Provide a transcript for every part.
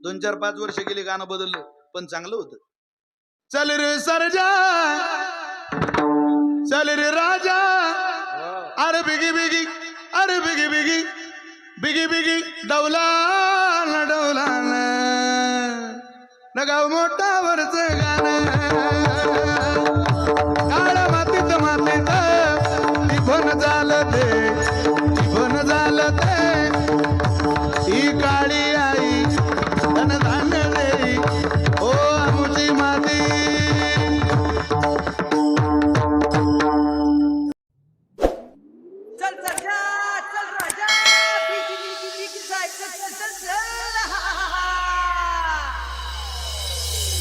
दोन चार पाच वर्ष गेली गाणं बदललं पण चांगलं होतं. चल रे सरजा चल रे राजा अरे बिगी बिगी अरे बिगी बिगी बिगी बिगी डौला डवला डौला नगाव मोठावरच गाणं. काळ्या मातीत मातीत टिफन झालं ते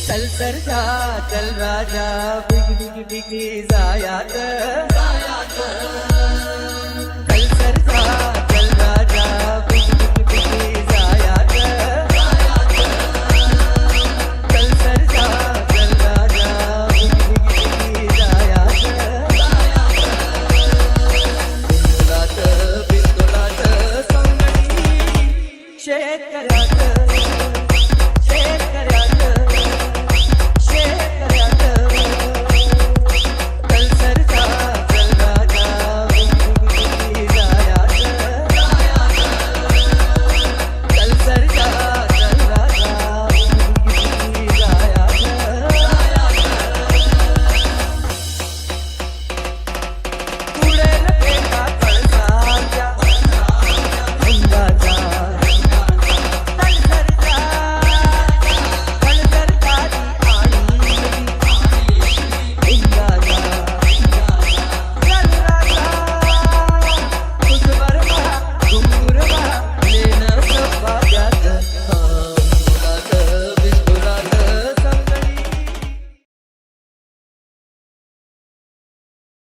चल चल जा चल राजा बिग बिग बिग जाया तर şeker yaktı